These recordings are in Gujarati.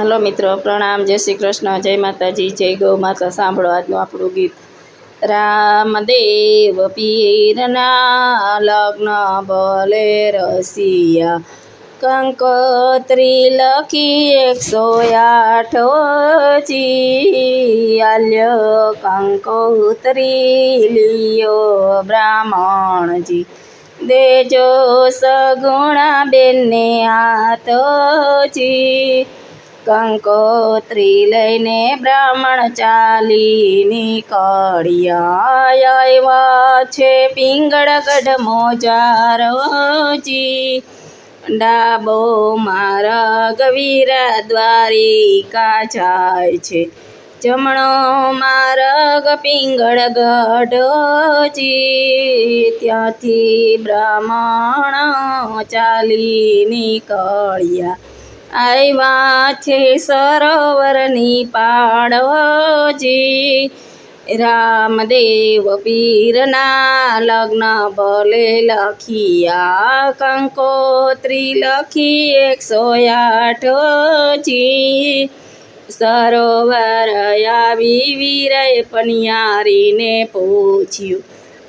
હાલો મિત્રો, પ્રણામ, જય શ્રી કૃષ્ણ, જય માતાજી, જય ગૌ માતા, સાંભળો આજનું આપણું ગીત. રામદેવ પીરના લગ્ન ભલે રસિયા, કંકોત્રી લખી એકસો આઠ આલ્ય કંકોત્રી લિયો બ્રાહ્મણજી. દેજો સગુણા બેનને હાથજી કંકોત્રી લઈને બ્રાહ્મણ ચાલી નીકળ્યા આવ્યા છે. પિંગળગઢ મોજારોજી ડાબો મારા વીરા દ્વારિકા જાય છે. જમણો માર્ગ પિંગળગઢજી ત્યાંથી બ્રાહ્મણ ચાલી નીકળ્યા આવ્યા છે સરોવરની પાડોજી રામદેવ પીરના લગ્ન ભલે લખિયા, કંકોત્રી લખી એકસો આઠજી સરોવર આવી વીરએ પનિયારીને પૂછ્યું,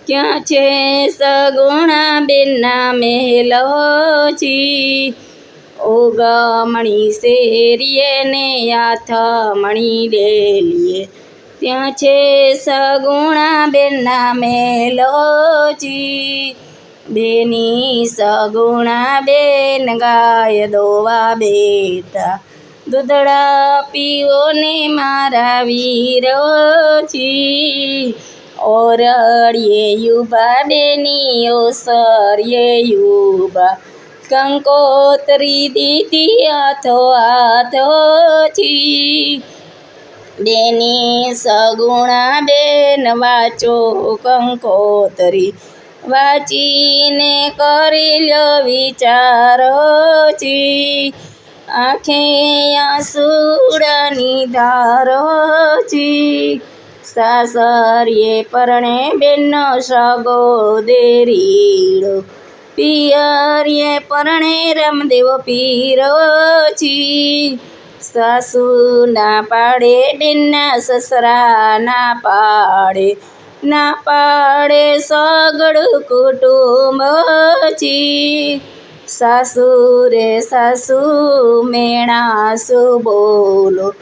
ક્યાં છે સગુણા બેનના મહેલોજી ઓગમણી શેરીએ ને યાથમણી ડેલીએ. ત્યાં છે સગુણા બેનના મેલોજી બેની સગુણા બેન ગાય દોવા બેતા. દૂધડા પીઓને મારા વીરોજી ઓરડીએ યુબા બેની ઓસરીએ યુબા કંકોત્રી દીધી હાથો હાથોથી બેની સગુણા બેન વાંચો કંકોત્રી વાંચીને કરી લ્યો વિચારોજી આંખે ધારો છી સાસરીએ પરણે બેનનો સગો દેરીડો પિયરીએ પરણે રામદેવ પીરોજી સાસુ ના પાડે બેનના સસરા ના પાડે ના પાડે સગડું કુટુંબજી. સાસુ રે સાસુ મેણાસુ બોલો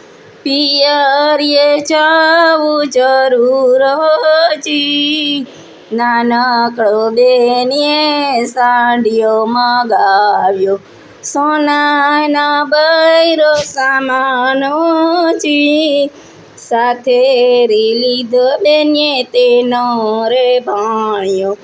પિયરીએ જાવું જરૂર જી નાનકડો બેનીએ સાંડિયો મગાવ્યો. સોનાના બૈરો સામાનોજી સાથે રે લીધો બેનીએ તેનો રે ભાણ્યો.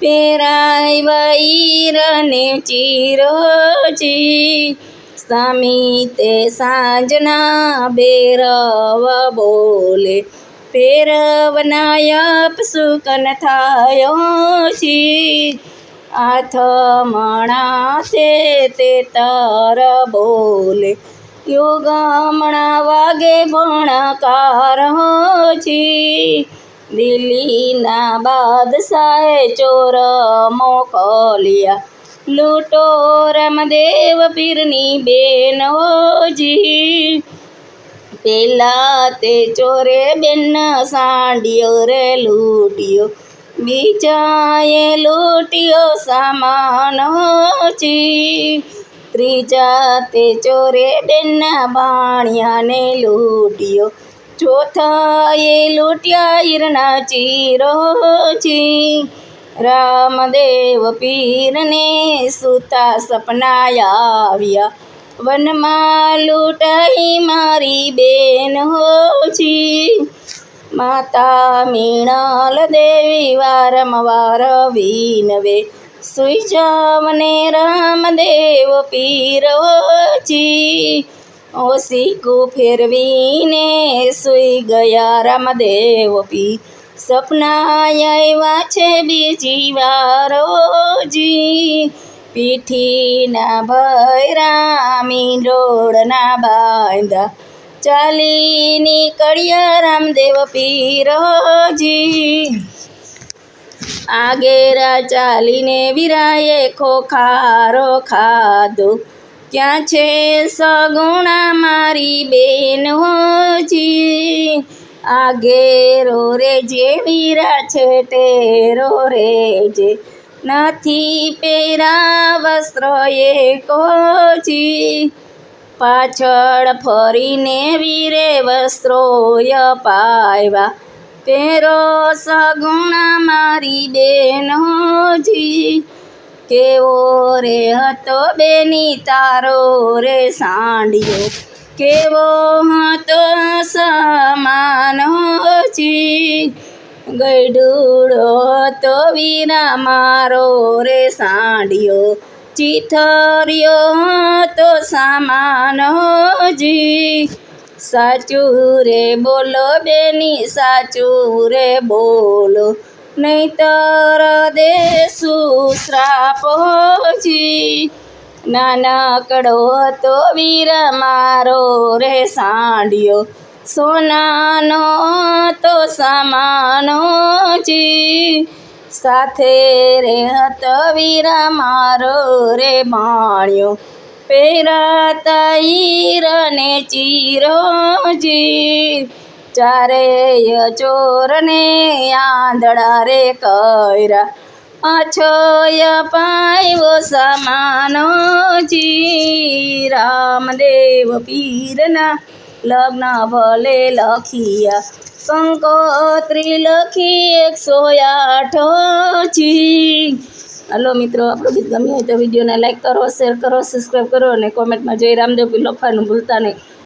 પેરાય વૈરને ચીરોજી સ્વામી તે સાંજના બેરવ બોલે. પેરવનાયપ સુકન થાયો છી આથમણા તે તે તર બોલે. યોગમણા વાગે ભણકાર છી દિલ્હીના બાદશાહે ચોર મોકલ્યા. લૂંટો રમદેવ પીરની બેનોજી પેલા તે ચોરે બેન સાંડિયો રે લૂંટ્યો બીજાએ લૂંટ્યો ચી ત્રીજા તે ચોરે બેન બાણિયાને લૂંટ્યો ચોથાએ લૂંટ્યા ઈરના ચીરોજી રામદેવ પીરને સુતા સપના આવ્યા. વનમાં લૂંટાઈ મારી બેન હોજી. માતા મીણલ દેવી વારંવાર વિનવે સુઈ જાવને રામદેવ ઓસી ઓસીકુ ફેરવીને સુઈ ગયા રામદેવ પી સપના આવ્યા છે બીજી વારોજી પીઠીના ભૈરામી ડોળના બાંધા. ચાલી નીકળ્યા રામદેવ પીરોજી. આગેરા ચાલીને વિરાએ ખોખારો ખાધો. ક્યાં છે સગુણા મારી બેન હોજી? આગેરો રે જે વીરા છે ટેરો રે જે નથી પહેરા વસ્ત્ર એ કોજી પાછળ ફરીને વીરે વસ્ત્રોય અપાવ્યા પેરો સગુણા મારી બેનોજી. કેવો રે હતો બેની તારો રે સાંડિયો. કેવો હતો સમાન હોજી તો વીરા મારો રે સાંડિયો ચીથરિયો તો સામાન જી સાચું રે બોલો બેની, સાચું રે બોલો. નહીતર દેશું શ્રાપ હોજી. નાનકડો તો વીર મારો રે સાંડિયો સોનાનો તો સમાનો જી. સાથે રે હતવીરા મારો રે માણ્યો પહેરાતા હીરને ચીરોજી ચારેય ચોરને આંધળા રે કર્યા પાછોય પાયો સમાનો જી. રામદેવ પીરના લગ્ન ભલે લખિયા. કંકોત્રી લખી એકસો આઠ હલો મિત્રો, આપણું ગીત ગમ્યું હોય તો વિડીયોને લાઈક કરો, શેર કરો, સબસ્ક્રાઈબ કરો અને કોમેન્ટમાં જય રામદેવ લખવાનું ભૂલતા નહીં.